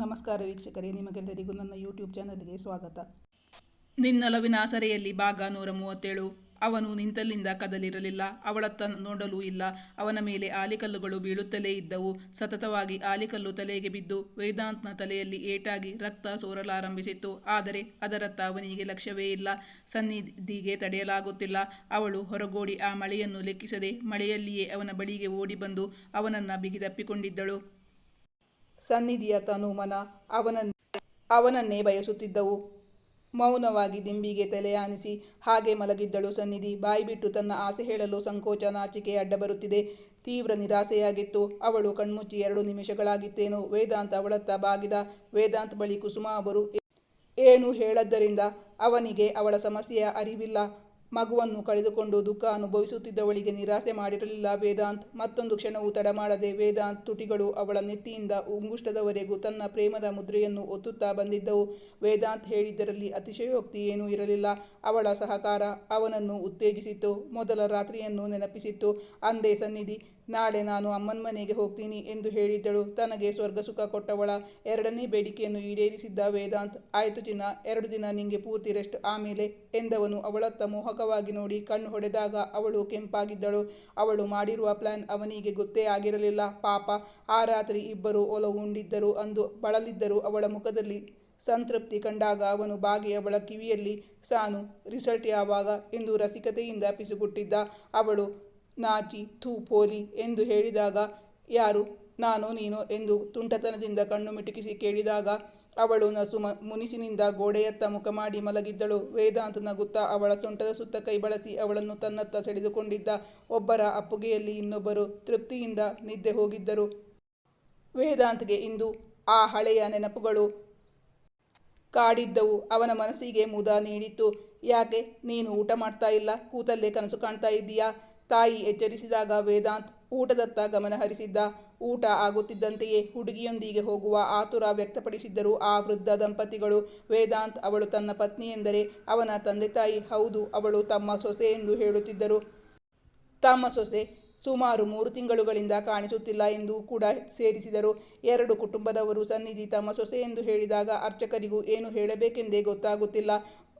ನಮಸ್ಕಾರ ವೀಕ್ಷಕರೇ, ನಿಮಗೆಲ್ಲರಿಗೂ ನನ್ನ ಯೂಟ್ಯೂಬ್ ಚಾನಲ್ಗೆ ಸ್ವಾಗತ. ನಿನ್ನಲವಿನ ಸರೆಯಲ್ಲಿ ಭಾಗ ನೂರ ಮೂವತ್ತೇಳು. ಅವನು ನಿಂತಲ್ಲಿಂದ ಕದಲಿರಲಿಲ್ಲ, ಅವಳತ್ತ ನೋಡಲೂ ಇಲ್ಲ. ಅವನ ಮೇಲೆ ಆಲಿಕಲ್ಲುಗಳು ಬೀಳುತ್ತಲೇ ಇದ್ದವು. ಸತತವಾಗಿ ಆಲಿಕಲ್ಲು ತಲೆಗೆ ಬಿದ್ದು ವೇದಾಂತ್ನ ತಲೆಯಲ್ಲಿ ಏಟಾಗಿ ರಕ್ತ ಸೋರಲಾರಂಭಿಸಿತ್ತು. ಆದರೆ ಅದರತ್ತ ಅವನಿಗೆ ಲಕ್ಷ್ಯವೇ ಇಲ್ಲ. ಸನ್ನಿಧಿಗೆ ತಡೆಯಲಾಗುತ್ತಿಲ್ಲ. ಅವಳು ಹೊರಗೋಡಿ ಆ ಮಳೆಯನ್ನು ಲೆಕ್ಕಿಸದೆ ಮಳೆಯಲ್ಲಿಯೇ ಅವನ ಬಳಿಗೆ ಓಡಿ ಬಂದು ಅವನನ್ನು ಬಿಗಿದಪ್ಪಿಕೊಂಡಿದ್ದಳು. ಸನ್ನಿಧಿಯ ತನು ಮನ ಅವನನ್ನೇ ಅವನನ್ನೇ ಬಯಸುತ್ತಿದ್ದವು. ಮೌನವಾಗಿ ದಿಂಬಿಗೆ ತಲೆಯಾನಿಸಿ ಹಾಗೆ ಮಲಗಿದ್ದಳು ಸನ್ನಿಧಿ. ಬಾಯಿಬಿಟ್ಟು ತನ್ನ ಆಸೆ ಹೇಳಲು ಸಂಕೋಚ ನಾಚಿಕೆ ಅಡ್ಡ ಬರುತ್ತಿದೆ. ತೀವ್ರ ನಿರಾಸೆಯಾಗಿತ್ತು. ಅವಳು ಕಣ್ಮುಚ್ಚಿ ಎರಡು ನಿಮಿಷಗಳಾಗಿತ್ತೇನು. ವೇದಾಂತ ಅವಳತ್ತ ಬಾಗಿದ ವೇದಾಂತ್ ಬಳಿ ಕುಸುಮ ಅವರು ಏನು ಹೇಳದ್ದರಿಂದ ಅವನಿಗೆ ಅವಳ ಸಮಸ್ಯೆಯ ಅರಿವಿಲ್ಲ. ಮಗುವನ್ನು ಕಳೆದುಕೊಂಡು ದುಃಖ ಅನುಭವಿಸುತ್ತಿದ್ದವಳಿಗೆ ನಿರಾಸೆ ಮಾಡಿರಲಿಲ್ಲ, ವೇದಾಂತ್. ಮತ್ತೊಂದು ಕ್ಷಣವೂ ತಡಮಾಡದೆ ವೇದಾಂತ್ ತುಟಿಗಳು ಅವಳ ನೆತ್ತಿಯಿಂದ ಉಂಗುಷ್ಟದವರೆಗೂ ತನ್ನ ಪ್ರೇಮದ ಮುದ್ರೆಯನ್ನು ಒತ್ತುತ್ತಾ ಬಂದಿದ್ದವು. ವೇದಾಂತ್ ಹೇಳಿದ್ದರಲ್ಲಿ ಅತಿಶಯೋಕ್ತಿ ಏನೂ ಇರಲಿಲ್ಲ. ಅವಳ ಸಹಕಾರ ಅವನನ್ನು ಉತ್ತೇಜಿಸಿತ್ತು, ಮೊದಲ ರಾತ್ರಿಯನ್ನು ನೆನಪಿಸಿತ್ತು. ಅಂದೇ ಸನ್ನಿಧಿ ನಾಳೆ ನಾನು ಅಮ್ಮನ ಮನೆಗೆ ಹೋಗ್ತೀನಿ ಎಂದು ಹೇಳಿದ್ದಳು. ತನಗೆ ಸ್ವರ್ಗ ಸುಖ ಕೊಟ್ಟವಳ ಎರಡನೇ ಬೇಡಿಕೆಯನ್ನು ಈಡೇರಿಸಿದ್ದ ವೇದಾಂತ್, ಆಯಿತು ಚಿನ್ನ, ಎರಡು ದಿನ ನಿಂಗೆ ಪೂರ್ತಿ ರೆಸ್ಟ್ ಆಮೇಲೆ ಎಂದವನು ಅವಳತ್ತ ಮೋಹಕವಾಗಿ ನೋಡಿ ಕಣ್ಣು ಹೊಡೆದಾಗ ಅವಳು ಕೆಂಪಾಗಿದ್ದಳು. ಅವಳು ಮಾಡಿರುವ ಪ್ಲಾನ್ ಅವನಿಗೆ ಗೊತ್ತೇ ಆಗಿರಲಿಲ್ಲ. ಪಾಪ, ಆ ರಾತ್ರಿ ಇಬ್ಬರು ಒಲವು ಉಂಡಿದ್ದರು ಅಂದು ಬಳಲಿದ್ದರು ಅವಳ ಮುಖದಲ್ಲಿ ಸಂತೃಪ್ತಿ ಕಂಡಾಗ ಅವನು ಬಾಗಿ ಅವಳ ಕಿವಿಯಲ್ಲಿ, ಸಾನು, ರಿಸಲ್ಟ್ ಯಾವಾಗ? ಎಂದು ರಸಿಕತೆಯಿಂದ ಪಿಸುಗುಟ್ಟಿದ್ದ ಅವಳು ನಾಚಿ, ಥೂ, ಪೋಲಿ ಎಂದು ಹೇಳಿದಾಗ, ಯಾರು? ನಾನು, ನೀನು? ಎಂದು ತುಂಟತನದಿಂದ ಕಣ್ಣು ಮಿಟುಕಿಸಿ ಕೇಳಿದಾಗ, ಅವಳು ನಸು ಮುನಿಸಿನಿಂದ ಗೋಡೆಯತ್ತ ಮುಖ ಮಾಡಿ ಮಲಗಿದ್ದಳು. ವೇದಾಂತ ನಗುತ್ತಾ ಅವಳ ಸೊಂಟದ ಸುತ್ತ ಕೈ ಬಳಸಿ ಅವಳನ್ನು ತನ್ನತ್ತ ಸೆಳೆದುಕೊಂಡಿದ್ದ ಒಬ್ಬರ ಅಪ್ಪುಗೆಯಲ್ಲಿ ಇನ್ನೊಬ್ಬರು ತೃಪ್ತಿಯಿಂದ ನಿದ್ದೆ ಹೋಗಿದ್ದರು. ವೇದಾಂತ್ಗೆ ಇಂದು ಆ ಹಳೆಯ ನೆನಪುಗಳು ಕಾಡಿದ್ದವು. ಅವನ ಮನಸ್ಸಿಗೆ ಮುದ ನೀಡಿತ್ತು. ಯಾಕೆ? ನೀನು ಊಟ ಮಾಡ್ತಾ ಇಲ್ಲ? ಕೂತಲ್ಲೇ ಕನಸು ಕಾಣ್ತಾ ಇದ್ದೀಯಾ? ತಾಯಿ ಎಚ್ಚರಿಸಿದಾಗ ವೇದಾಂತ್ ಊಟದತ್ತ ಗಮನ ಹರಿಸಿದ್ದ. ಊಟ ಆಗುತ್ತಿದ್ದಂತೆಯೇ ಹುಡುಗಿಯೊಂದಿಗೆ ಹೋಗುವ ಆತುರ ವ್ಯಕ್ತಪಡಿಸಿದ್ದರು ಆ ವೃದ್ಧ ದಂಪತಿಗಳು. ವೇದಾಂತ್ ಅವಳು ತನ್ನ ಪತ್ನಿ ಎಂದರೆ ಅವನ ತಂದೆ ತಾಯಿ ಹೌದು, ಅವಳು ತಮ್ಮ ಸೊಸೆ ಎಂದು ಹೇಳುತ್ತಿದ್ದರು. ತಮ್ಮ ಸೊಸೆ ಸುಮಾರು ಮೂರು ತಿಂಗಳುಗಳಿಂದ ಕಾಣಿಸುತ್ತಿಲ್ಲ ಎಂದು ಕೂಡ ಸೇರಿಸಿದರು. ಎರಡು ಕುಟುಂಬದವರು ಸನ್ನಿಧಿ ತಮ್ಮ ಸೊಸೆ ಎಂದು ಹೇಳಿದಾಗ ಅರ್ಚಕರಿಗೂ ಏನು ಹೇಳಬೇಕೆಂದೇ ಗೊತ್ತಾಗುತ್ತಿಲ್ಲ.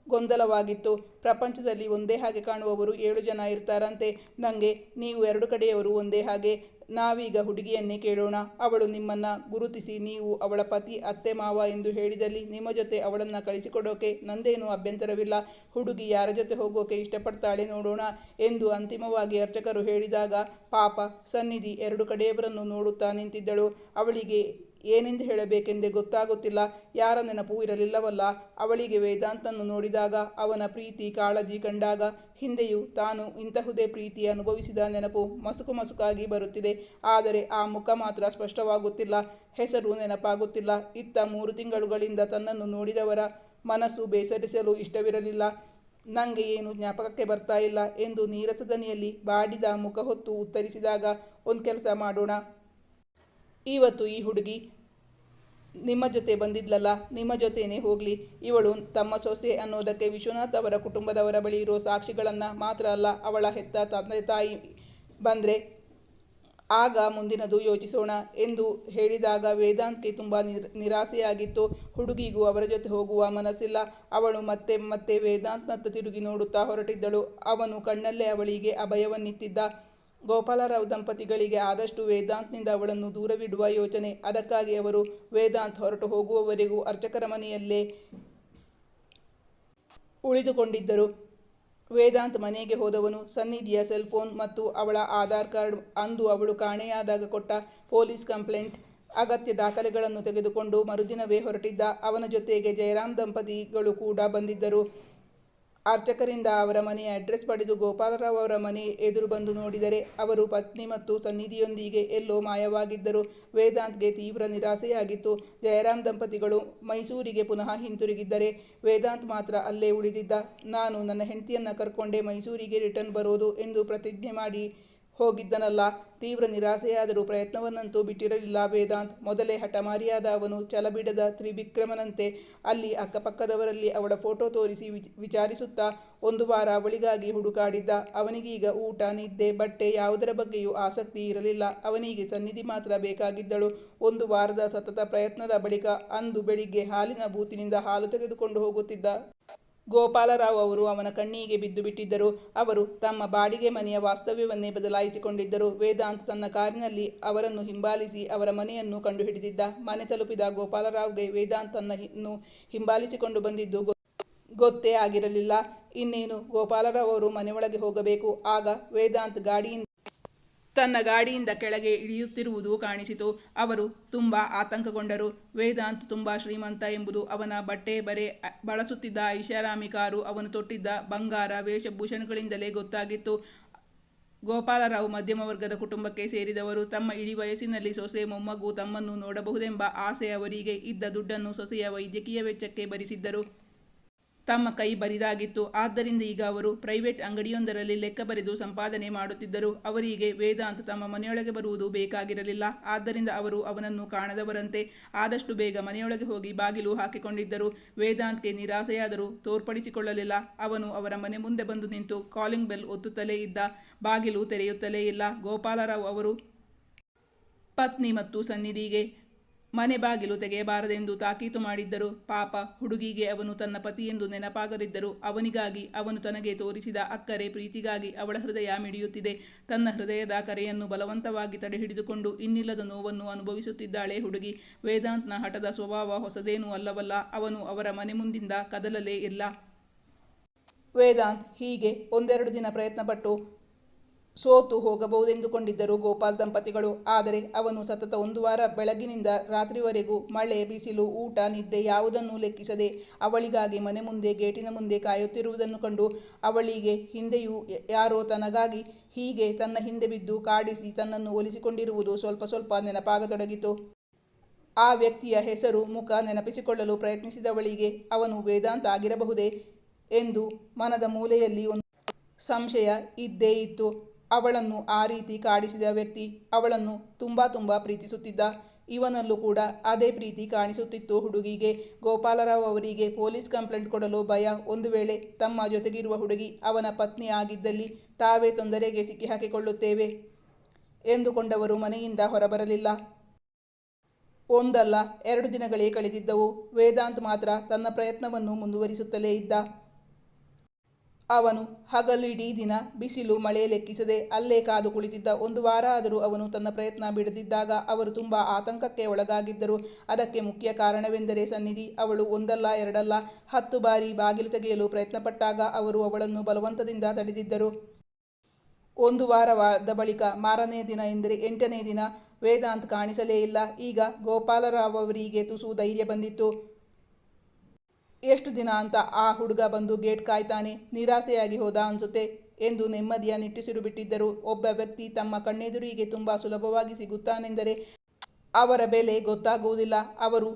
ಗೊಂದಲವಾಗಿತ್ತು. ಪ್ರಪಂಚದಲ್ಲಿ ಒಂದೇ ಹಾಗೆ ಕಾಣುವವರು ಏಳು ಜನ ಇರ್ತಾರಂತೆ. ನನಗೆ ನೀವು ಎರಡು ಕಡೆಯವರು ಒಂದೇ ಹಾಗೆ. ನಾವೀಗ ಹುಡುಗಿಯನ್ನೇ ಕೇಳೋಣ. ಅವಳು ನಿಮ್ಮನ್ನು ಗುರುತಿಸಿ ನೀವು ಅವಳ ಪತಿ, ಅತ್ತೆ, ಮಾವ ಎಂದು ಹೇಳಿದಲ್ಲಿ ನಿಮ್ಮ ಜೊತೆ ಅವಳನ್ನು ಕಳಿಸಿಕೊಡೋಕೆ ನಂದೇನೂ ಅಭ್ಯಂತರವಿಲ್ಲ. ಹುಡುಗಿ ಯಾರ ಜೊತೆ ಹೋಗೋಕೆ ಇಷ್ಟಪಡ್ತಾಳೆ ನೋಡೋಣ ಎಂದು ಅಂತಿಮವಾಗಿ ಅರ್ಚಕರು ಹೇಳಿದಾಗ ಪಾಪ ಸನ್ನಿಧಿ ಎರಡು ಕಡೆಯವರನ್ನು ನೋಡುತ್ತಾ ನಿಂತಿದ್ದಳು. ಅವಳಿಗೆ ಏನೆಂದು ಹೇಳಬೇಕೆಂದೇ ಗೊತ್ತಾಗುತ್ತಿಲ್ಲ. ಯಾರ ನೆನಪೂ ಇರಲಿಲ್ಲವಲ್ಲ. ಅವಳಿಗೆ ವೇದಾಂತನ್ನು ನೋಡಿದಾಗ ಅವನ ಪ್ರೀತಿ ಕಾಳಜಿ ಕಂಡಾಗ ಹಿಂದೆಯೂ ತಾನು ಇಂತಹುದೇ ಪ್ರೀತಿ ಅನುಭವಿಸಿದ ನೆನಪು ಮಸುಕು ಮಸುಕಾಗಿ ಬರುತ್ತಿದೆ. ಆದರೆ ಆ ಮುಖ ಮಾತ್ರ ಸ್ಪಷ್ಟವಾಗುತ್ತಿಲ್ಲ. ಹೆಸರು ನೆನಪಾಗುತ್ತಿಲ್ಲ. ಇತ್ತ ಮೂರು ತಿಂಗಳುಗಳಿಂದ ತನ್ನನ್ನು ನೋಡಿದವರ ಮನಸ್ಸು ಬೇಸರಿಸಲು ಇಷ್ಟವಿರಲಿಲ್ಲ. ನನಗೆ ಏನು ಜ್ಞಾಪಕಕ್ಕೆ ಬರ್ತಾ ಇಲ್ಲ ಎಂದು ನೀರಸದನಿಯಲ್ಲಿ ಬಾಡಿದ ಮುಖ ಹೊತ್ತು ಉತ್ತರಿಸಿದಾಗ, ಒಂದು ಕೆಲಸ ಮಾಡೋಣ. ಇವತ್ತು ಈ ಹುಡುಗಿ ನಿಮ್ಮ ಜೊತೆ ಬಂದಿದ್ಲಲ್ಲ, ನಿಮ್ಮ ಜೊತೆನೇ ಹೋಗಲಿ. ಇವಳು ತಮ್ಮ ಸೊಸೆ ಅನ್ನೋದಕ್ಕೆ ವಿಶ್ವನಾಥ್ ಅವರ ಕುಟುಂಬದವರ ಬಳಿ ಇರೋ ಸಾಕ್ಷಿಗಳನ್ನು ಮಾತ್ರ ಅಲ್ಲ, ಅವಳ ಹೆತ್ತ ತಂದೆ ತಾಯಿ ಬಂದರೆ ಆಗ ಮುಂದಿನದು ಯೋಚಿಸೋಣ ಎಂದು ಹೇಳಿದಾಗ ವೇದಾಂತ್ಗೆ ತುಂಬ ನಿರ್, ನಿರಾಸೆಯಾಗಿತ್ತು. ಹುಡುಗಿಗೂ ಅವರ ಜೊತೆ ಹೋಗುವ ಮನಸ್ಸಿಲ್ಲ. ಅವಳು ಮತ್ತೆ ಮತ್ತೆ ವೇದಾಂತ್ನತ್ತ ತಿರುಗಿ ನೋಡುತ್ತಾ ಹೊರಟಿದ್ದಳು. ಅವನು ಕಣ್ಣಲ್ಲೇ ಅವಳಿಗೆ ಅಭಯವನ್ನಿತ್ತಿದ್ದ. ಗೋಪಾಲರಾವ್ ದಂಪತಿಗಳಿಗೆ ಆದಷ್ಟು ವೇದಾಂತ್ನಿಂದ ಅವಳನ್ನು ದೂರವಿಡುವ ಯೋಚನೆ. ಅದಕ್ಕಾಗಿ ಅವರು ವೇದಾಂತ್ ಹೊರಟು ಹೋಗುವವರೆಗೂ ಅರ್ಚಕರ ಮನೆಯಲ್ಲೇ ಉಳಿದುಕೊಂಡಿದ್ದರು. ವೇದಾಂತ್ ಮನೆಗೆ ಹೋದವನು ಸನ್ನಿಧಿಯ ಸೆಲ್ ಫೋನ್ ಮತ್ತು ಅವಳ ಆಧಾರ್ ಕಾರ್ಡ್ ಅಂದು ಅವಳು ಕಾಣೆಯಾದಾಗ ಕೊಟ್ಟ ಪೊಲೀಸ್ ಕಂಪ್ಲೇಂಟ್. ಅಗತ್ಯ ದಾಖಲೆಗಳನ್ನು ತೆಗೆದುಕೊಂಡು ಮರುದಿನವೇ ಹೊರಟಿದ್ದ. ಅವನ ಜೊತೆಗೆ ಜಯರಾಮ್ ದಂಪತಿಗಳು ಕೂಡ ಬಂದಿದ್ದರು. ಅರ್ಚಕರಿಂದ ಅವರ ಮನೆಯ ಅಡ್ರೆಸ್ ಪಡೆದು ಗೋಪಾಲರಾವ್ ಅವರ ಮನೆ ಎದುರು ಬಂದು ನೋಡಿದರೆ ಅವರು ಪತ್ನಿ ಮತ್ತು ಸನ್ನಿಧಿಯೊಂದಿಗೆ ಎಲ್ಲೋ ಮಾಯವಾಗಿದ್ದರು. ವೇದಾಂತ್ಗೆ ತೀವ್ರ ನಿರಾಸೆಯಾಗಿತ್ತು. ಜಯರಾಮ್ ದಂಪತಿಗಳು ಮೈಸೂರಿಗೆ ಪುನಃ ಹಿಂತಿರುಗಿದ್ದರೆ ವೇದಾಂತ್ ಮಾತ್ರ ಅಲ್ಲೇ ಉಳಿದಿದ್ದ. ನಾನು ನನ್ನ ಹೆಂಡತಿಯನ್ನು ಕರ್ಕೊಂಡೇ ಮೈಸೂರಿಗೆ ರಿಟರ್ನ್ ಬರೋದು ಎಂದು ಪ್ರತಿಜ್ಞೆ ಮಾಡಿ ಹೋಗಿದ್ದನಲ್ಲ. ತೀವ್ರ ನಿರಾಸೆಯಾದರೂ ಪ್ರಯತ್ನವನ್ನಂತೂ ಬಿಟ್ಟಿರಲಿಲ್ಲ ವೇದಾಂತ್. ಮೊದಲೇ ಹಠಮಾರಿಯಾದ ಅವನು ಛಲಬಿಡದ ತ್ರಿವಿಕ್ರಮನಂತೆ ಅಲ್ಲಿ ಅಕ್ಕಪಕ್ಕದವರಲ್ಲಿ ಅವಳ ಫೋಟೋ ತೋರಿಸಿ ವಿಚ್- ವಿಚಾರಿಸುತ್ತಾ ಒಂದು ವಾರ ಅವಳಿಗಾಗಿ ಹುಡುಕಾಡಿದ್ದ. ಅವನಿಗೀಗ ಊಟ, ನಿದ್ದೆ, ಬಟ್ಟೆ ಯಾವುದರ ಬಗ್ಗೆಯೂ ಆಸಕ್ತಿ ಇರಲಿಲ್ಲ. ಅವನಿಗೆ ಸನ್ನಿಧಿ ಮಾತ್ರ ಬೇಕಾಗಿದ್ದಳು. ಒಂದು ವಾರದ ಸತತ ಪ್ರಯತ್ನದ ಬಳಿಕ ಅಂದು ಬೆಳಿಗ್ಗೆ ಹಾಲಿನ ಬೂತಿನಿಂದ ಹಾಲು ತೆಗೆದುಕೊಂಡು ಹೋಗುತ್ತಿದ್ದ ಗೋಪಾಲರಾವ್ ಅವರು ಅವನ ಕಣ್ಣಿಗೆ ಬಿದ್ದು ಬಿಟ್ಟಿದ್ದರು. ಅವರು ತಮ್ಮ ಬಾಡಿಗೆ ಮನೆಯ ವಾಸ್ತವ್ಯವನ್ನೇ ಬದಲಾಯಿಸಿಕೊಂಡಿದ್ದರು. ವೇದಾಂತ್ ತನ್ನ ಕಾರಿನಲ್ಲಿ ಅವರನ್ನು ಹಿಂಬಾಲಿಸಿ ಅವರ ಮನೆಯನ್ನು ಕಂಡುಹಿಡಿದಿದ್ದ. ಮನೆ ತಲುಪಿದ ಗೋಪಾಲರಾವ್ಗೆ ವೇದಾಂತ್ ತನ್ನನ್ನು ಹಿಂಬಾಲಿಸಿಕೊಂಡು ಬಂದಿದ್ದು ಗೊತ್ತೇ ಆಗಿರಲಿಲ್ಲ. ಇನ್ನೇನು, ಗೋಪಾಲರಾವ್ ಅವರು ಮನೆಯೊಳಗೆ ಹೋಗಬೇಕು. ಆಗ ವೇದಾಂತ್ ಗಾಡಿಯಿಂದ ತನ್ನ ಗಾಡಿಯಿಂದ ಕೆಳಗೆ ಇಳಿಯುತ್ತಿರುವುದು ಕಾಣಿಸಿತು. ಅವರು ತುಂಬ ಆತಂಕಗೊಂಡರು. ವೇದಾಂತ್ ತುಂಬ ಶ್ರೀಮಂತ ಎಂಬುದು ಅವನ ಬಟ್ಟೆ ಬರೆ ಬಳಸುತ್ತಿದ್ದ ಐಷಾರಾಮಿ ಕಾರು ಅವನು ತೊಟ್ಟಿದ್ದ ಬಂಗಾರ ವೇಷಭೂಷಣಗಳಿಂದಲೇ ಗೊತ್ತಾಗಿತ್ತು. ಗೋಪಾಲರಾವ್ ಮಧ್ಯಮ ವರ್ಗದ ಕುಟುಂಬಕ್ಕೆ ಸೇರಿದವರು ತಮ್ಮ ಇಳಿ ವಯಸ್ಸಿನಲ್ಲಿ ಸೊಸೆ ಮೊಮ್ಮಗು ತಮ್ಮನ್ನು ನೋಡಬಹುದೆಂಬ ಆಸೆ ಅವರಿಗೆ ಇದ್ದ ದುಡ್ಡನ್ನು ಸೊಸೆಯ ವೈದ್ಯಕೀಯ ವೆಚ್ಚಕ್ಕೆ ಭರಿಸಿದ್ದರು. ತಮ್ಮ ಕೈ ಬರಿದಾಗಿತ್ತು. ಆದ್ದರಿಂದ ಈಗ ಅವರು ಪ್ರೈವೇಟ್ ಅಂಗಡಿಯೊಂದರಲ್ಲಿ ಲೆಕ್ಕ ಬರೆದು ಸಂಪಾದನೆ ಮಾಡುತ್ತಿದ್ದರು. ಅವರಿಗೆ ವೇದಾಂತ್ ತಮ್ಮ ಮನೆಯೊಳಗೆ ಬರುವುದು ಬೇಕಾಗಿರಲಿಲ್ಲ. ಆದ್ದರಿಂದ ಅವರು ಅವನನ್ನು ಕಾಣದವರಂತೆ ಆದಷ್ಟು ಬೇಗ ಮನೆಯೊಳಗೆ ಹೋಗಿ ಬಾಗಿಲು ಹಾಕಿಕೊಂಡಿದ್ದರು. ವೇದಾಂತ್ಗೆ ನಿರಾಸೆಯಾದರೂ ತೋರ್ಪಡಿಸಿಕೊಳ್ಳಲಿಲ್ಲ. ಅವನು ಅವರ ಮನೆ ಮುಂದೆ ಬಂದು ನಿಂತು ಕಾಲಿಂಗ್ ಬೆಲ್ ಒತ್ತುತ್ತಲೇ ಇದ್ದ. ಬಾಗಿಲು ತೆರೆಯುತ್ತಲೇ ಇಲ್ಲ. ಗೋಪಾಲರಾವ್ ಅವರು ಪತ್ನಿ ಮತ್ತು ಸನ್ನಿಧಿಗೆ ಮನೆ ಬಾಗಿಲು ತೆಗೆಯಬಾರದೆಂದು ತಾಕೀತು ಮಾಡಿದ್ದರು. ಪಾಪ, ಹುಡುಗಿಗೆ ಅವನು ತನ್ನ ಪತಿಯೆಂದು ನೆನಪಾಗದಿದ್ದರು ಅವನಿಗಾಗಿ ಅವನು ತನಗೆ ತೋರಿಸಿದ ಅಕ್ಕರೆ ಪ್ರೀತಿಗಾಗಿ ಅವಳ ಹೃದಯ ಮಿಡಿಯುತ್ತಿದೆ. ತನ್ನ ಹೃದಯದ ಕರೆಯನ್ನು ಬಲವಂತವಾಗಿ ತಡೆಹಿಡಿದುಕೊಂಡು ಇನ್ನಿಲ್ಲದ ನೋವನ್ನು ಅನುಭವಿಸುತ್ತಿದ್ದಾಳೆ ಹುಡುಗಿ. ವೇದಾಂತ್ನ ಹಠದ ಸ್ವಭಾವ ಹೊಸದೇನೂ ಅಲ್ಲವಲ್ಲ, ಅವನು ಅವರ ಮನೆ ಮುಂದಿಂದ ಕದಲಲೇ ಇಲ್ಲ. ವೇದಾಂತ್ ಹೀಗೆ ಒಂದೆರಡು ದಿನ ಪ್ರಯತ್ನಪಟ್ಟು ಸೋತು ಹೋಗಬಹುದೆಂದುಕೊಂಡಿದ್ದರು ಗೋಪಾಲ್ ದಂಪತಿಗಳು. ಆದರೆ ಅವನು ಸತತ ಒಂದು ವಾರ ಬೆಳಗಿನಿಂದ ರಾತ್ರಿವರೆಗೂ ಮಳೆ, ಬಿಸಿಲು, ಊಟ, ನಿದ್ದೆ ಯಾವುದನ್ನೂ ಲೆಕ್ಕಿಸದೆ ಅವಳಿಗಾಗಿ ಮನೆ ಮುಂದೆ, ಗೇಟಿನ ಮುಂದೆ ಕಾಯುತ್ತಿರುವುದನ್ನು ಕಂಡು ಅವಳಿಗೆ ಹಿಂದೆಯೂ ಯಾರೋ ತನಗಾಗಿ ಹೀಗೆ ತನ್ನ ಹಿಂದೆ ಬಿದ್ದು ಕಾಡಿಸಿ ತನ್ನನ್ನು ಒಲಿಸಿಕೊಂಡಿರುವುದು ಸ್ವಲ್ಪ ಸ್ವಲ್ಪ ನೆನಪಾಗತೊಡಗಿತು. ಆ ವ್ಯಕ್ತಿಯ ಹೆಸರು, ಮುಖ ನೆನಪಿಸಿಕೊಳ್ಳಲು ಪ್ರಯತ್ನಿಸಿದವಳಿಗೆ ಅವನು ವೇದಾಂತ ಆಗಿರಬಹುದೇ ಎಂದು ಮನದ ಮೂಲೆಯಲ್ಲಿ ಒಂದು ಸಂಶಯ ಇದ್ದೇ ಇತ್ತು. ಅವಳನ್ನು ಆ ರೀತಿ ಕಾಡಿಸಿದ ವ್ಯಕ್ತಿ ಅವಳನ್ನು ತುಂಬ ತುಂಬ ಪ್ರೀತಿಸುತ್ತಿದ್ದ. ಇವನಲ್ಲೂ ಕೂಡ ಅದೇ ಪ್ರೀತಿ ಕಾಣಿಸುತ್ತಿತ್ತು ಹುಡುಗಿಗೆ. ಗೋಪಾಲರಾವ್ ಅವರಿಗೆ ಪೊಲೀಸ್ ಕಂಪ್ಲೇಂಟ್ ಕೊಡಲು ಭಯ. ಒಂದು ವೇಳೆ ತಮ್ಮ ಜೊತೆಗಿರುವ ಹುಡುಗಿ ಅವನ ಪತ್ನಿ ಆಗಿದ್ದಲ್ಲಿ ತಾವೇ ತೊಂದರೆಗೆ ಸಿಕ್ಕಿ ಹಾಕಿಕೊಳ್ಳುತ್ತೇವೆ ಎಂದುಕೊಂಡವರು ಮನೆಯಿಂದ ಹೊರಬರಲಿಲ್ಲ. ಒಂದಲ್ಲ, ಎರಡು ದಿನಗಳೇ ಕಳೆದಿದ್ದವು. ವೇದಾಂತ್ ಮಾತ್ರ ತನ್ನ ಪ್ರಯತ್ನವನ್ನು ಮುಂದುವರಿಸುತ್ತಲೇ ಇದ್ದ. ಅವನು ಹಗಲಿಡೀ ದಿನ ಬಿಸಿಲು ಮಳೆ ಲೆಕ್ಕಿಸದೆ ಅಲ್ಲೇ ಕಾದು ಕುಳಿತಿದ್ದ ಒಂದು ವಾರ ಆದರೂ ಅವನು ತನ್ನ ಪ್ರಯತ್ನ ಬಿಡದಿದ್ದಾಗ ಅವರು ತುಂಬ ಆತಂಕಕ್ಕೆ ಒಳಗಾಗಿದ್ದರು. ಅದಕ್ಕೆ ಮುಖ್ಯ ಕಾರಣವೆಂದರೆ ಸನ್ನಿಧಿ. ಅವಳು ಒಂದಲ್ಲ, ಎರಡಲ್ಲ, ಹತ್ತು ಬಾರಿ ಬಾಗಿಲು ತೆಗೆಯಲು ಪ್ರಯತ್ನಪಟ್ಟಾಗ ಅವರು ಅವಳನ್ನು ಬಲವಂತದಿಂದ ತಡೆದಿದ್ದರು. ಒಂದು ವಾರವಾದ ಬಳಿಕ ಮಾರನೇ ದಿನ ಎಂದರೆ ಎಂಟನೇ ದಿನ. ವೇದಾಂತ್ ಕಾಣಿಸಲೇ ಇಲ್ಲ. ಈಗ ಗೋಪಾಲರಾವ್ ಅವರಿಗೆ ತುಸು ಧೈರ್ಯ ಬಂದಿತ್ತು. ಎಷ್ಟು ದಿನ ಅಂತ ಆ ಹುಡುಗ ಬಂದು ಗೇಟ್ ಕಾಯ್ತಾನೆ, ನಿರಾಸೆಯಾಗಿ ಹೋದ ಅನ್ಸುತ್ತೆ. ಎಂದು ನೆಮ್ಮದಿಯ ನಿಟ್ಟಿಸಿರು ಬಿಟ್ಟಿದ್ದರು. ಒಬ್ಬ ವ್ಯಕ್ತಿ ತಮ್ಮ ಕಣ್ಣೆದುರಿಗೆ ತುಂಬ ಸುಲಭವಾಗಿ ಸಿಗುತ್ತಾನೆಂದರೆ ಅವರ ಬೆಲೆ ಗೊತ್ತಾಗುವುದಿಲ್ಲ. ಅವರು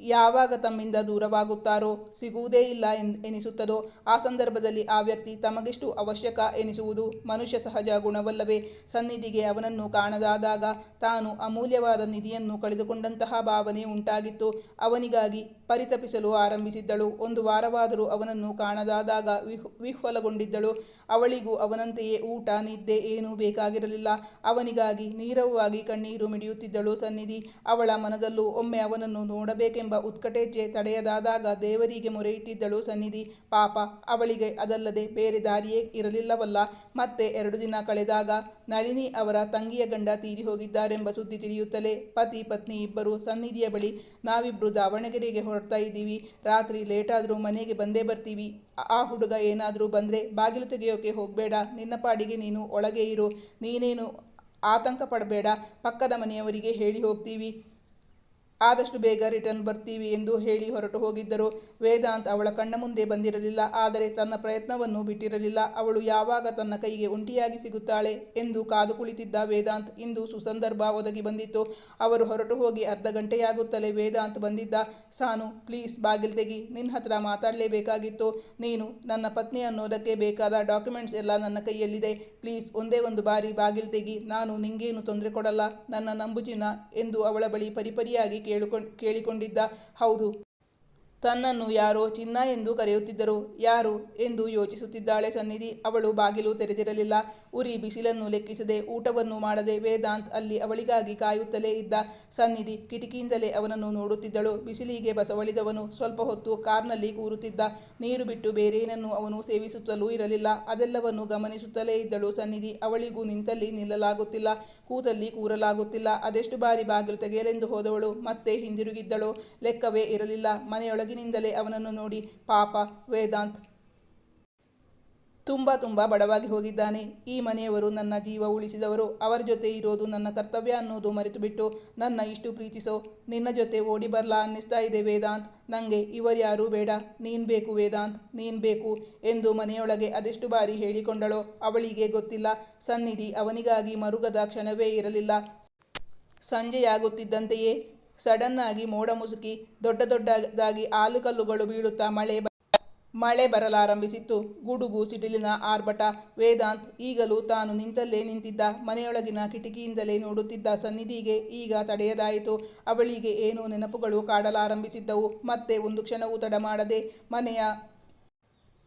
ಯಾವಾಗ ತಮ್ಮಿಂದ ದೂರವಾಗುತ್ತಾರೋ ಸಿಗುವುದೇ ಇಲ್ಲ ಎನ್, ಎನಿಸುತ್ತದೋ, ಆ ಸಂದರ್ಭದಲ್ಲಿ ಆ ವ್ಯಕ್ತಿ ತಮಗೆಷ್ಟು ಅವಶ್ಯಕ ಎನಿಸುವುದು ಮನುಷ್ಯ ಸಹಜ ಗುಣವಲ್ಲವೇ. ಸನ್ನಿಧಿಗೆ ಅವನನ್ನು ಕಾಣದಾದಾಗ ತಾನು ಅಮೂಲ್ಯವಾದ ನಿಧಿಯನ್ನು ಕಳೆದುಕೊಂಡಂತಹ ಭಾವನೆ ಉಂಟಾಗಿತ್ತು. ಅವನಿಗಾಗಿ ಪರಿತಪಿಸಲು ಆರಂಭಿಸಿದ್ದಳು. ಒಂದು ವಾರವಾದರೂ ಅವನನ್ನು ಕಾಣದಾದಾಗ ವಿಹ್, ವಿಹ್ವಲಗೊಂಡಿದ್ದಳು. ಅವಳಿಗೂ ಅವನಂತೆಯೇ ಊಟ, ನಿದ್ದೆ ಏನೂ ಬೇಕಾಗಿರಲಿಲ್ಲ. ಅವನಿಗಾಗಿ ನೀರವವಾಗಿ ಕಣ್ಣೀರು ಮಿಡಿಯುತ್ತಿದ್ದಳು ಸನ್ನಿಧಿ. ಅವಳ ಮನದಲ್ಲೂ ಒಮ್ಮೆ ಅವನನ್ನು ನೋಡಬೇಕೆಂಬ ಉತ್ಕಟೇಚ್ಛೆ ತಡೆಯದಾದಾಗ ದೇವರಿಗೆ ಮೊರೆಯಿಟ್ಟಿದ್ದಳು ಸನ್ನಿಧಿ. ಪಾಪ, ಅವಳಿಗೆ ಅದಲ್ಲದೆ ಬೇರೆ ದಾರಿಯೇ ಇರಲಿಲ್ಲವಲ್ಲ. ಮತ್ತೆ ಎರಡು ದಿನ ಕಳೆದಾಗ ನಳಿನಿ ಅವರ ತಂಗಿಯ ಗಂಡ ತೀರಿ ಹೋಗಿದ್ದಾರೆಂಬ ಸುದ್ದಿ ತಿಳಿಯುತ್ತಲೇ ಪತಿ ಪತ್ನಿ ಇಬ್ಬರು ಸನ್ನಿಧಿಯ ಬಳಿ ನಾವಿಬ್ಬರು ದಾವಣಗೆರೆಗೆ ಹೊರಡ್ತಾ ಇದ್ದೀವಿ. ರಾತ್ರಿ ಲೇಟಾದರೂ ಮನೆಗೆ ಬಂದೇ ಬರ್ತೀವಿ. ಆ ಹುಡುಗ ಏನಾದರೂ ಬಂದರೆ ಬಾಗಿಲು ತೆಗೆಯೋಕೆ ಹೋಗಬೇಡ. ನಿನ್ನ ಪಾಡಿಗೆ ನೀನು ಒಳಗೆ ಇರು. ನೀನೇನು ಆತಂಕ ಪಡಬೇಡ. ಪಕ್ಕದ ಮನೆಯವರಿಗೆ ಹೇಳಿ ಹೋಗ್ತೀವಿ. ಆದಷ್ಟು ಬೇಗ ರಿಟರ್ನ್ ಬರ್ತೀವಿ ಎಂದು ಹೇಳಿ ಹೊರಟು ಹೋಗಿದ್ದರು. ವೇದಾಂತ್ ಅವಳ ಕಣ್ಣ ಮುಂದೆ ಬಂದಿರಲಿಲ್ಲ. ಆದರೆ ತನ್ನ ಪ್ರಯತ್ನವನ್ನು ಬಿಟ್ಟಿರಲಿಲ್ಲ. ಅವಳು ಯಾವಾಗ ತನ್ನ ಕೈಗೆ ಒಂಟಿಯಾಗಿ ಸಿಗುತ್ತಾಳೆ ಎಂದು ಕಾದು ಕುಳಿತಿದ್ದ ವೇದಾಂತ್ ಇಂದು ಸುಸಂದರ್ಭ ಒದಗಿ ಬಂದಿತ್ತು. ಅವರು ಹೊರಟು ಹೋಗಿ ಅರ್ಧ ಗಂಟೆಯಾಗುತ್ತಲೇ ವೇದಾಂತ್ ಬಂದಿದ್ದ. ಸಾನು, ಪ್ಲೀಸ್ ಬಾಗಿಲು ತೆಗಿ. ನಿನ್ನ ಹತ್ರ ಮಾತಾಡಲೇಬೇಕಾಗಿತ್ತು. ನೀನು ನನ್ನ ಪತ್ನಿ ಅನ್ನೋದಕ್ಕೆ ಬೇಕಾದ ಡಾಕ್ಯುಮೆಂಟ್ಸ್ ಎಲ್ಲ ನನ್ನ ಕೈಯಲ್ಲಿದೆ. ಪ್ಲೀಸ್ ಒಂದೇ ಒಂದು ಬಾರಿ ಬಾಗಿಲು ತೆಗಿ. ನಾನು ನಿಂಗೇನು ತೊಂದರೆ ಕೊಡಲ್ಲ. ನನ್ನ ನಂಬುಜಿನ ಎಂದು ಅವಳ ಬಳಿ ಪರಿಪರಿಯಾಗಿ ಕೇಳಿಕೊಂಡು ಕೇಳಿಕೊಂಡಿದ್ದ. ಹೌದು. ತನ್ನನ್ನು ಯಾರೋ ಚಿನ್ನ ಎಂದು ಕರೆಯುತ್ತಿದ್ದರು. ಯಾರು ಎಂದು ಯೋಚಿಸುತ್ತಿದ್ದಾಳೆ ಸನ್ನಿಧಿ. ಅವಳು ಬಾಗಿಲು ತೆರೆದಿರಲಿಲ್ಲ. ಉರಿ ಬಿಸಿಲನ್ನು ಲೆಕ್ಕಿಸದೆ ಊಟವನ್ನು ಮಾಡದೆ ವೇದಾಂತ್ ಅಲ್ಲಿ ಅವಳಿಗಾಗಿ ಕಾಯುತ್ತಲೇ ಇದ್ದ ಸನ್ನಿಧಿ ಕಿಟಕಿಯಿಂದಲೇ ಅವನನ್ನು ನೋಡುತ್ತಿದ್ದಳು. ಬಿಸಿಲಿಗೆ ಬಸವಳಿದವನು ಸ್ವಲ್ಪ ಹೊತ್ತು ಕಾರ್ನಲ್ಲಿ ಕೂರುತ್ತಿದ್ದ. ನೀರು ಬಿಟ್ಟು ಬೇರೇನನ್ನು ಅವನು ಸೇವಿಸುತ್ತಲೂ ಇರಲಿಲ್ಲ. ಅದೆಲ್ಲವನ್ನು ಗಮನಿಸುತ್ತಲೇ ಇದ್ದಳು ಸನ್ನಿಧಿ. ಅವಳಿಗೂ ನಿಂತಲ್ಲಿ ನಿಲ್ಲಲಾಗುತ್ತಿಲ್ಲ. ಕೂತಲ್ಲಿ ಕೂರಲಾಗುತ್ತಿಲ್ಲ. ಅದೆಷ್ಟು ಬಾರಿ ಬಾಗಿಲು ತೆಗೆಯಲೆಂದು ಹೋದವಳು? ಮತ್ತೆ ಹಿಂದಿರುಗಿದ್ದಳು. ಲೆಕ್ಕವೇ ಇರಲಿಲ್ಲ. ಮನೆಯೊಳಗಿನಿಂದಲೇ ಅವನನ್ನು ನೋಡಿ ಪಾಪ, ವೇದಾಂತ್ ತುಂಬ ತುಂಬ ಬಡವಾಗಿ ಹೋಗಿದ್ದಾನೆ. ಈ ಮನೆಯವರು ನನ್ನ ಜೀವ ಉಳಿಸಿದವರು. ಅವರ ಜೊತೆ ಇರೋದು ನನ್ನ ಕರ್ತವ್ಯ ಅನ್ನೋದು ಮರೆತು ಬಿಟ್ಟು ನನ್ನ ಇಷ್ಟು ಪ್ರೀತಿಸೋ, ನಿನ್ನ ಜೊತೆ ಓಡಿ ಬರಲಾ ಅನ್ನಿಸ್ತಾ ಇದೆ ವೇದಾಂತ್. ನನಗೆ ಇವರ್ಯಾರೂ ಬೇಡ. ನೀನು ಬೇಕು ವೇದಾಂತ್, ನೀನು ಬೇಕು ಎಂದು ಮನೆಯೊಳಗೆ ಅದೆಷ್ಟು ಬಾರಿ ಹೇಳಿಕೊಂಡಳೋ ಅವಳಿಗೆ ಗೊತ್ತಿಲ್ಲ. ಸನ್ನಿಧಿ ಅವನಿಗಾಗಿ ಮರುಗದ ಕ್ಷಣವೇ ಇರಲಿಲ್ಲ. ಸಂಜೆಯಾಗುತ್ತಿದ್ದಂತೆಯೇ ಸಡನ್ನಾಗಿ ಮೋಡ ಮುಸುಕಿ ದೊಡ್ಡ ದೊಡ್ಡದಾಗಿ ಆಲುಕಲ್ಲುಗಳು ಬೀಳುತ್ತಾ ಮಳೆ ಮಳೆ ಬರಲಾರಂಭಿಸಿತ್ತು. ಗುಡುಗು, ಸಿಡಿಲಿನ ಆರ್ಭಟ, ವೇದಾಂತ್ ಈಗಲೂ ತಾನು ನಿಂತಲ್ಲೇ ನಿಂತಿದ್ದ. ಮನೆಯೊಳಗಿನ ಕಿಟಕಿಯಿಂದಲೇ ನೋಡುತ್ತಿದ್ದ ಸನ್ನಿಧಿಗೆ ಈಗ ತಡೆಯದಾಯಿತು. ಅವಳಿಗೆ ಏನೋ ನೆನಪುಗಳು ಕಾಡಲಾರಂಭಿಸಿದ್ದವು. ಮತ್ತೆ ಒಂದು ಕ್ಷಣವೂ ತಡ ಮಾಡದೆ ಮನೆಯ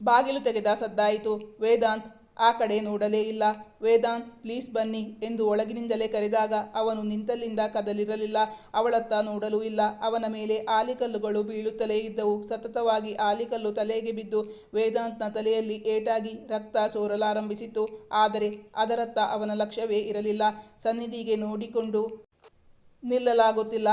ಬಾಗಿಲು ತೆಗೆದ ಸದ್ದಾಯಿತು. ವೇದಾಂತ್ ಆ ಕಡೆ ನೋಡಲೇ ಇಲ್ಲ. ವೇದಾಂತ್, ಪ್ಲೀಸ್ ಬನ್ನಿ ಎಂದು ಒಳಗಿನಿಂದಲೇ ಕರೆದಾಗ ಅವನು ನಿಂತಲ್ಲಿಂದ ಕದಲಿರಲಿಲ್ಲ. ಅವಳತ್ತ ನೋಡಲೂ ಇಲ್ಲ. ಅವನ ಮೇಲೆ ಆಲಿಕಲ್ಲುಗಳು ಬೀಳುತ್ತಲೇ ಇದ್ದವು. ಸತತವಾಗಿ ಆಲಿಕಲ್ಲು ತಲೆಗೆ ಬಿದ್ದು ವೇದಾಂತ್ನ ತಲೆಯಲ್ಲಿ ಏಟಾಗಿ ರಕ್ತ ಸೋರಲಾರಂಭಿಸಿತು ಆದರೆ ಅದರತ್ತ ಅವನ ಲಕ್ಷ್ಯವೇ ಇರಲಿಲ್ಲ. ಸನ್ನಿಧಿಗೆ ನೋಡಿಕೊಂಡು ನಿಲ್ಲಲಾಗುತ್ತಿಲ್ಲ.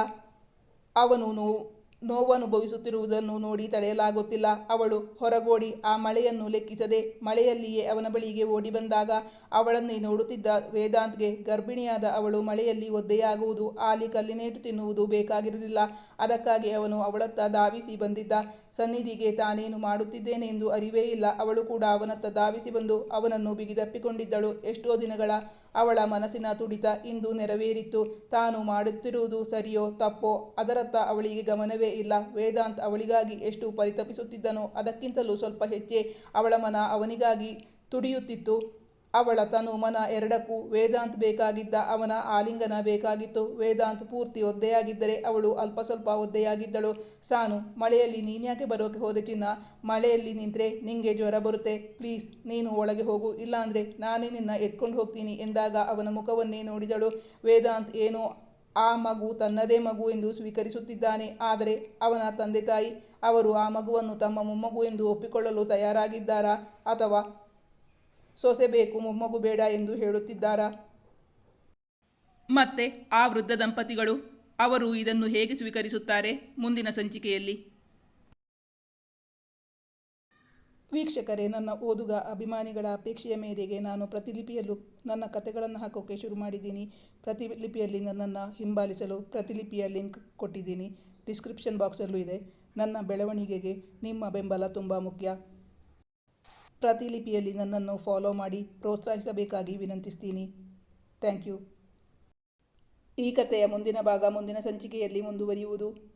ಅವನು ನೋವನುಭವಿಸುತ್ತಿರುವುದನ್ನು ನೋಡಿ ತಡೆಯಲಾಗುತ್ತಿಲ್ಲ. ಅವಳು ಹೊರಗೋಡಿ, ಆ ಮಳೆಯನ್ನು ಲೆಕ್ಕಿಸದೆ ಮಳೆಯಲ್ಲಿಯೇ ಅವನ ಬಳಿಗೆ ಓಡಿ ಬಂದಾಗ ಅವಳನ್ನೇ ನೋಡುತ್ತಿದ್ದ ವೇದಾಂತ್ಗೆ ಗರ್ಭಿಣಿಯಾದ ಅವಳು ಮಳೆಯಲ್ಲಿ ಒದ್ದೆಯಾಗುವುದು, ಆಲಿ ಕಲ್ಲಿನೇಟು ತಿನ್ನುವುದು ಬೇಕಾಗಿರಲಿಲ್ಲ. ಅದಕ್ಕಾಗಿ ಅವನು ಅವಳತ್ತ ಧಾವಿಸಿ ಬಂದಿದ್ದ. ಸನ್ನಿಧಿಗೆ ತಾನೇನು ಮಾಡುತ್ತಿದ್ದೇನೆ ಎಂದು ಅರಿವೇ ಇಲ್ಲ. ಅವಳು ಕೂಡ ಅವನತ್ತ ಧಾವಿಸಿ ಬಂದು ಅವನನ್ನು ಬಿಗಿದಪ್ಪಿಕೊಂಡಿದ್ದಳು. ಎಷ್ಟೋ ದಿನಗಳ ಅವಳ ಮನಸ್ಸಿನ ತುಡಿತ ಇಂದು ನೆರವೇರಿತ್ತು. ತಾನು ಮಾಡುತ್ತಿರುವುದು ಸರಿಯೋ ತಪ್ಪೋ ಅದರತ್ತ ಅವಳಿಗೆ ಗಮನವೇ ಇಲ್ಲ. ವೇದಾಂತ್ ಅವಳಿಗಾಗಿ ಎಷ್ಟು ಪರಿತಪಿಸುತ್ತಿದ್ದನೋ ಅದಕ್ಕಿಂತಲೂ ಸ್ವಲ್ಪ ಹೆಚ್ಚೆ ಅವಳ ಮನ ಅವನಿಗಾಗಿ ತುಡಿಯುತ್ತಿತ್ತು. ಅವಳ ತನು ಮನ ಎರಡಕ್ಕೂ ವೇದಾಂತ್ ಬೇಕಾಗಿದ್ದ ಅವನ ಆಲಿಂಗನ ಬೇಕಾಗಿತ್ತು. ವೇದಾಂತ್ ಪೂರ್ತಿ ಒದ್ದೆಯಾಗಿದ್ದರೆ ಅವಳು ಅಲ್ಪ ಸ್ವಲ್ಪ ಒದ್ದೆಯಾಗಿದ್ದಳು. ಸಾನು, ಮಳೆಯಲ್ಲಿ ನೀನ್ಯಾಕೆ ಬರೋಕೆ ಹೋದೆ ಚಿನ್ನ? ಮಳೆಯಲ್ಲಿ ನಿಂತರೆ ನಿಂಗೆ ಜ್ವರ ಬರುತ್ತೆ. ಪ್ಲೀಸ್, ನೀನು ಒಳಗೆ ಹೋಗು. ಇಲ್ಲಾಂದರೆ ನಾನೇ ನಿನ್ನ ಎತ್ಕೊಂಡು ಹೋಗ್ತೀನಿ ಎಂದಾಗ ಅವನ ಮುಖವನ್ನೇ ನೋಡಿದಳು. ವೇದಾಂತ್ ಏನೋ ಆ ಮಗು ತನ್ನದೇ ಮಗು ಎಂದು ಸ್ವೀಕರಿಸುತ್ತಿದ್ದಾನೆ. ಆದರೆ ಅವನ ತಂದೆ ತಾಯಿ, ಅವರು ಆ ಮಗುವನ್ನು ತಮ್ಮ ಮೊಮ್ಮಗು ಎಂದು ಒಪ್ಪಿಕೊಳ್ಳಲು ತಯಾರಾಗಿದ್ದಾರಾ ಅಥವಾ ಸೊಸೆ ಬೇಕು, ಮೊಮ್ಮಗು ಬೇಡ ಎಂದು ಹೇಳುತ್ತಿದ್ದಾರಾ? ಮತ್ತೆ ಆ ವೃದ್ಧ ದಂಪತಿಗಳು, ಅವರು ಇದನ್ನು ಹೇಗೆ ಸ್ವೀಕರಿಸುತ್ತಾರೆ? ಮುಂದಿನ ಸಂಚಿಕೆಯಲ್ಲಿ. ವೀಕ್ಷಕರೇ, ನನ್ನ ಓದುಗ ಅಭಿಮಾನಿಗಳ ಅಪೇಕ್ಷೆಯ ಮೇರೆಗೆ ನಾನು ಪ್ರತಿಲಿಪಿಯಲ್ಲೂ ನನ್ನ ಕತೆಗಳನ್ನು ಹಾಕೋಕ್ಕೆ ಶುರು ಮಾಡಿದ್ದೀನಿ. ಪ್ರತಿಲಿಪಿಯಲ್ಲಿ ನನ್ನನ್ನು ಹಿಂಬಾಲಿಸಲು ಪ್ರತಿಲಿಪಿಯ ಲಿಂಕ್ ಕೊಟ್ಟಿದ್ದೀನಿ. ಡಿಸ್ಕ್ರಿಪ್ಷನ್ ಬಾಕ್ಸಲ್ಲೂ ಇದೆ. ನನ್ನ ಬೆಳವಣಿಗೆಗೆ ನಿಮ್ಮ ಬೆಂಬಲ ತುಂಬ ಮುಖ್ಯ. ಪ್ರತಿಲಿಪಿಯಲ್ಲಿ ನನ್ನನ್ನು ಫಾಲೋ ಮಾಡಿ ಪ್ರೋತ್ಸಾಹಿಸಬೇಕಾಗಿ ವಿನಂತಿಸ್ತೀನಿ. Thank you. ಈ ಕಥೆಯ ಮುಂದಿನ ಭಾಗ ಮುಂದಿನ ಸಂಚಿಕೆಯಲ್ಲಿ ಮುಂದುವರಿಯುವುದು.